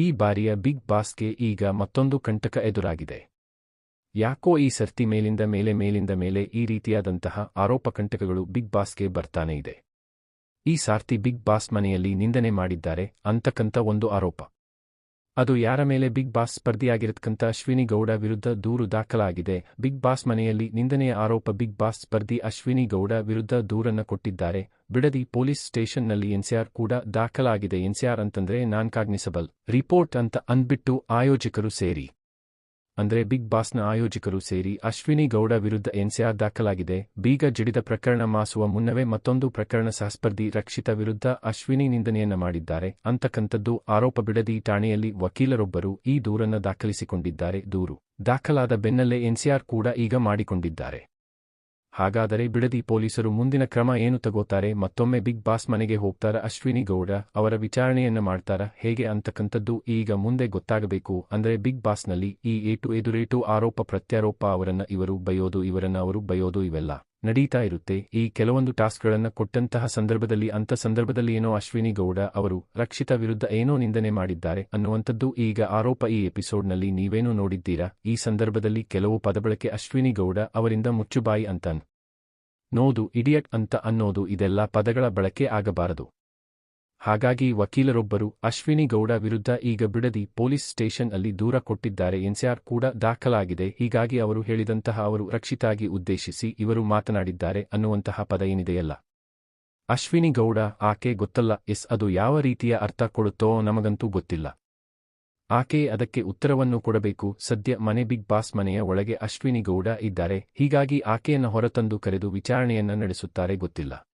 ಈ ಬಾರಿಯ ಬಿಗ್ ಬಾಸ್ಗೆ ಈಗ ಮತ್ತೊಂದು ಕಂಟಕ ಎದುರಾಗಿದೆ. ಯಾಕೋ ಈ ಸರ್ತಿ ಮೇಲಿಂದ ಮೇಲೆ ಮೇಲಿಂದ ಮೇಲೆ ಈ ರೀತಿಯಾದಂತಹ ಆರೋಪ ಕಂಟಕಗಳು ಬಿಗ್ ಬಾಸ್ಗೆ ಬರ್ತಾನೆ ಇದೆ. ಈ ಸಾರ್ತಿ ಬಿಗ್ ಬಾಸ್ ಮನೆಯಲ್ಲಿ ನಿಂದನೆ ಮಾಡಿದ್ದಾರೆ ಅಂತಕ್ಕಂಥ ಒಂದು ಆರೋಪ. ಅದು ಯಾರ ಮೇಲೆ ಬಿಗ್ ಬಾಸ್ ಸ್ಪರ್ಧಿಯಾಗಿರತಕ್ಕಂಥ ಅಶ್ವಿನಿ ಗೌಡ ವಿರುದ್ಧ ದೂರು ದಾಖಲಾಗಿದೆ. ಬಿಗ್ ಬಾಸ್ ಮನೆಯಲ್ಲಿ ನಿಂದನೆಯ ಆರೋಪ ಬಿಗ್ ಬಾಸ್ ಸ್ಪರ್ಧಿ ಅಶ್ವಿನಿ ಗೌಡ ವಿರುದ್ಧ ದೂರನ್ನ ಕೊಟ್ಟಿದ್ದಾರೆ. ಬಿಡದಿ ಪೊಲೀಸ್ ಸ್ಟೇಷನ್ನಲ್ಲಿ ಎನ್ಸಿಆರ್ ಕೂಡ ದಾಖಲಾಗಿದೆ. ಎನ್ಸಿಆರ್ ಅಂತಂದ್ರೆ ನಾನ್ ಕಾಗ್ನಿಸಬಲ್. ರಿಪೋರ್ಟ್ ಅಂತ ಅಂದ್ಬಿಟ್ಟು ಆಯೋಜಕರು ಸೇರಿ. ಅಂದ್ರೆ ಬಿಗ್ ಬಾಸ್ನ ಆಯೋಜಕರು ಸೇರಿ ಅಶ್ವಿನಿ ಗೌಡ ವಿರುದ್ಧ ಎನ್ಸಿಆರ್ ದಾಖಲಾಗಿದೆ. ಬೀಗ ಜಿಡಿದ ಪ್ರಕರಣ ಮಾಸುವ ಮುನ್ನವೇ ಮತ್ತೊಂದು ಪ್ರಕರಣ ಸಹಸ್ಪರ್ಧಿ ರಕ್ಷಿತ ವಿರುದ್ಧ ಅಶ್ವಿನಿ ನಿಂದನೆಯನ್ನ ಮಾಡಿದ್ದಾರೆ. ಅಂತಕ್ಕಂಥದ್ದು ಆರೋಪ ಬಿಡದಿ ಠಾಣೆಯಲ್ಲಿ ವಕೀಲರೊಬ್ಬರು ಈ ದೂರನ್ನ ದಾಖಲಿಸಿಕೊಂಡಿದ್ದಾರೆ. ದೂರು ದಾಖಲಾದ ಬೆನ್ನಲ್ಲೇ ಎನ್ಸಿಆರ್ ಕೂಡ ಈಗ ಮಾಡಿಕೊಂಡಿದ್ದಾರೆ. ಹಾಗಾದರೆ ಬಿಡದಿ ಪೊಲೀಸರು ಮುಂದಿನ ಕ್ರಮ ಏನು ತಗೋತಾರೆ ಮತ್ತೊಮ್ಮೆ ಬಿಗ್ ಬಾಸ್ ಮನೆಗೆ ಹೋಗ್ತಾರ ಅಶ್ವಿನಿ ಗೌಡ ಅವರ ವಿಚಾರಣೆಯನ್ನ ಮಾಡ್ತಾರ ಹೇಗೆ ಅಂತಕ್ಕಂಥದ್ದು ಈಗ ಮುಂದೆ ಗೊತ್ತಾಗಬೇಕು ಅಂದ್ರೆ ಬಿಗ್ ಬಾಸ್ನಲ್ಲಿ ಈ ಏಟು ಎದುರೇಟು ಆರೋಪ ಪ್ರತ್ಯಾರೋಪ ಅವರನ್ನ ಇವರು ಬಯೋದು ಇವರನ್ನ ಅವರು ಬಯೋದು ಇವೆಲ್ಲ. ನಡೀತಾ ಇರುತ್ತೆ. ಈ ಕೆಲವೊಂದು ಟಾಸ್ಕ್ಗಳನ್ನು ಕೊಟ್ಟಂತಹ ಸಂದರ್ಭದಲ್ಲಿ ಅಂಥ ಸಂದರ್ಭದಲ್ಲಿ ಏನೋ ಅಶ್ವಿನಿ ಗೌಡ ಅವರು ರಕ್ಷಿತ ವಿರುದ್ಧ ಏನೋ ನಿಂದನೆ ಮಾಡಿದ್ದಾರೆ ಅನ್ನುವಂಥದ್ದು ಈಗ ಆರೋಪ ಈ ಎಪಿಸೋಡ್ನಲ್ಲಿ ನೀವೇನೂ ನೋಡಿದ್ದೀರಾ? ಈ ಸಂದರ್ಭದಲ್ಲಿ ಕೆಲವು ಪದಬಳಕೆ ಅಶ್ವಿನಿ ಗೌಡ ಅವರಿಂದ ಮುಚ್ಚುಬಾಯಿ ಅಂತನ್. ನೋದು ಇಡಿಯಟ್ ಅಂತ ಅನ್ನೋದು ಇದೆಲ್ಲ ಪದಗಳ ಬಳಕೆ ಆಗಬಾರದು. ಹಾಗಾಗಿ ವಕೀಲರೊಬ್ಬರು ಅಶ್ವಿನಿ ಗೌಡ ವಿರುದ್ಧ ಈಗ ಬಿಡದಿ ಪೊಲೀಸ್ ಸ್ಟೇಷನ್ ಅಲ್ಲಿ ದೂರ ಕೊಟ್ಟಿದ್ದಾರೆ ಎನ್ಸಿಆರ್ ಕೂಡ ದಾಖಲಾಗಿದೆ. ಹೀಗಾಗಿ ಅವರು ಹೇಳಿದಂತಹ ಅವರು ರಕ್ಷಿತಾಗಿ ಉದ್ದೇಶಿಸಿ ಇವರು ಮಾತನಾಡಿದ್ದಾರೆ ಅನ್ನುವಂತಹ ಪದ ಏನಿದೆಯಲ್ಲ? ಅಶ್ವಿನಿ ಗೌಡ ಆಕೆ ಗೊತ್ತಲ್ಲ, ಎಸ್ ಅದು ಯಾವ ರೀತಿಯ ಅರ್ಥ ಕೊಡುತ್ತೋ ನಮಗಂತೂ ಗೊತ್ತಿಲ್ಲ. ಆಕೆ ಅದಕ್ಕೆ ಉತ್ತರವನ್ನು ಕೊಡಬೇಕು. ಸದ್ಯ ಮನೆ ಬಿಗ್ ಬಾಸ್ ಮನೆಯ ಒಳಗೆ ಅಶ್ವಿನಿ ಗೌಡ ಇದ್ದಾರೆ. ಹೀಗಾಗಿ ಆಕೆಯನ್ನು ಹೊರತಂದು ಕರೆದು ವಿಚಾರಣೆಯನ್ನ ನಡೆಸುತ್ತಾರೆ ಗೊತ್ತಿಲ್ಲ.